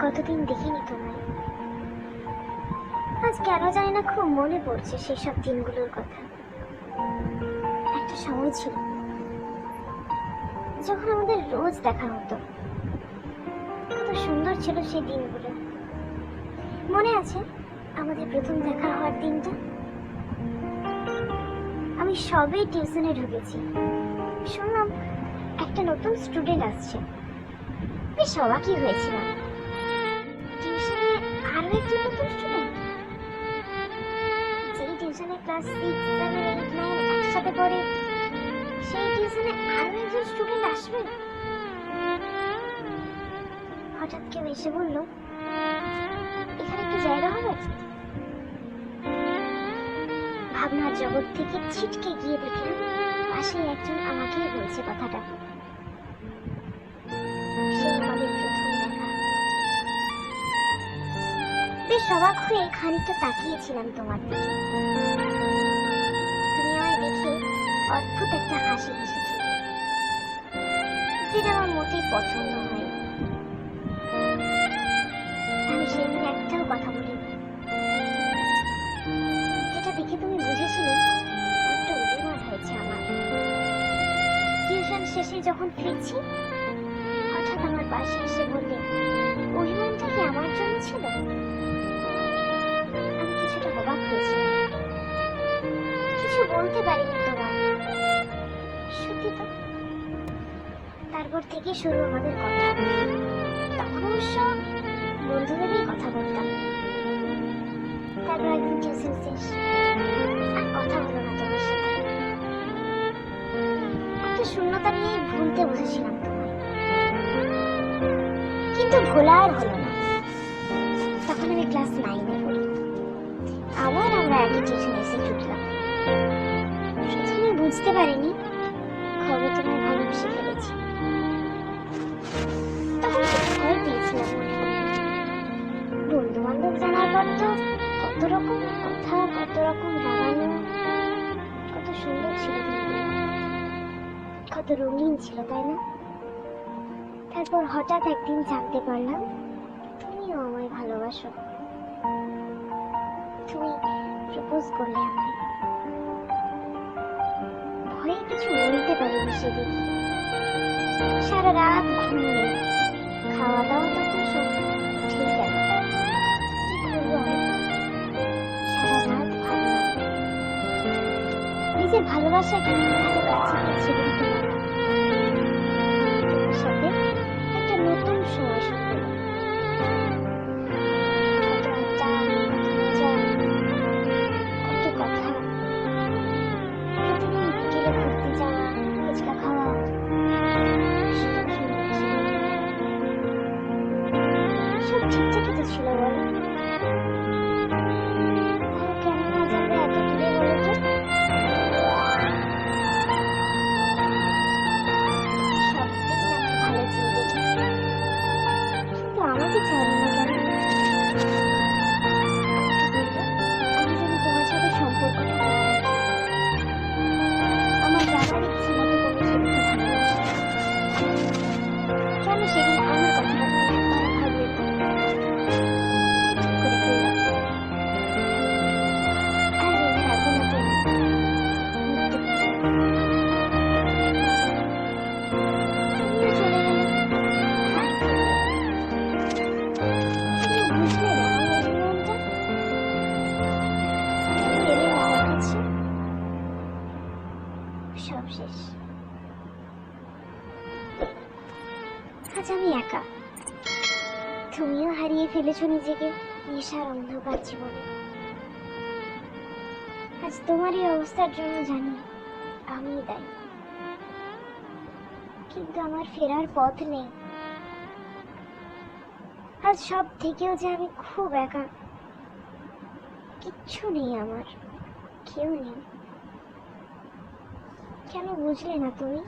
কতদিন দেখিনি তোমায়। আজ কেন জানি না খুব মনে পড়ছে সেসব দিনগুলোর কথা। একটা সময় ছিল, যখন আমাদের রোজ দেখা হতো। কত সুন্দর ছিল সেই দিনগুলো। মনে আছে আমাদের প্রথম দেখা হওয়ার দিনটা? আমি সবেই টিউশনে ঢুকেছি। শুনলাম একটা নতুন স্টুডেন্ট আসছে। বেশ অবাকই হয়েছিলাম। আরও একজন স্টুডেন্ট যেই টিউশনে class six seven eight nine একসাথে পড়ে, সেই টিউশনে আরও একজন স্টুডেন্ট আসবে হঠাৎ কেউ এসে বলল, এখানে একটু জায়গা হবে? ভাবনার জগৎ থেকে ছিটকে গিয়ে দেখলাম পাশে একজন আমাকেই বলছে কথাটা। বেশ অবাক হয়ে খানিকটা তাকিয়েছিলাম তোমার দিকে। তুমি আমায় দেখে অদ্ভুত একটা হাসি হেসেছিলে, যেটা আমার মোটেই পছন্দ হয় আমি সেদিন একটাও কথা বলিনি। যেটা দেখে তুমি বুঝেছিলে, একটা অভিমান হয়েছে আমার। টিউশন শেষে যখন ফিরছি, হঠাৎ আমার পাশে এসে বললে, অভিমানটা কি আমার জন্য ছিল? বলতে পারিনি সত্যি তো। তারপর থেকে শুরু আমাদের কথা। তখন অবশ্য বন্ধুদেরই কথা বলতাম। তারপর একদিন টিউশন শেষ। কথা হলো না তোমার সাথে। শূন্যতা নিয়ে ভুলতে বসেছিলাম কিন্তু ভোলা আর হলো না। তখন আমি ক্লাস নাইনে পড়ি। আবার আমরা একই টিউশন এসে প্রথমে বুঝতে পারিনি। খবর তোমায় ভালোবেসে ফেলেছি তখন ভয় পেয়েছিলাম বন্ধু বান্ধব জানার পর তো কত রকম কথা, কত রকম রাগানো কত সুন্দর ছিল কত রঙিন ছিল, তাই না? তারপর হঠাৎ একদিন জানতে পারলাম, তুমিও আমায় ভালোবাসো। তুমি প্রপোজ করলে আমায়। কিছু বলতে পারিনি সেদিন। সারা রাত ঘুম নেই খাওয়া দাওয়া তখন সব ঠিক গেল কি করব কাছে একটা নতুন সময় শেষ আজ আমি একা। তুমিও হারিয়ে ফেলেছো নিজেকে নেশার অন্ধকার জীবনে। আজ তোমার এই অবস্থার জন্য জানি আমি দেয় কিন্তু আমার ফেরার পথ নেই। আজ সব থেকেও যে আমি খুব একা। কিচ্ছু নেই আমার। কেউ নেই। কেন বুঝলে না তুমি?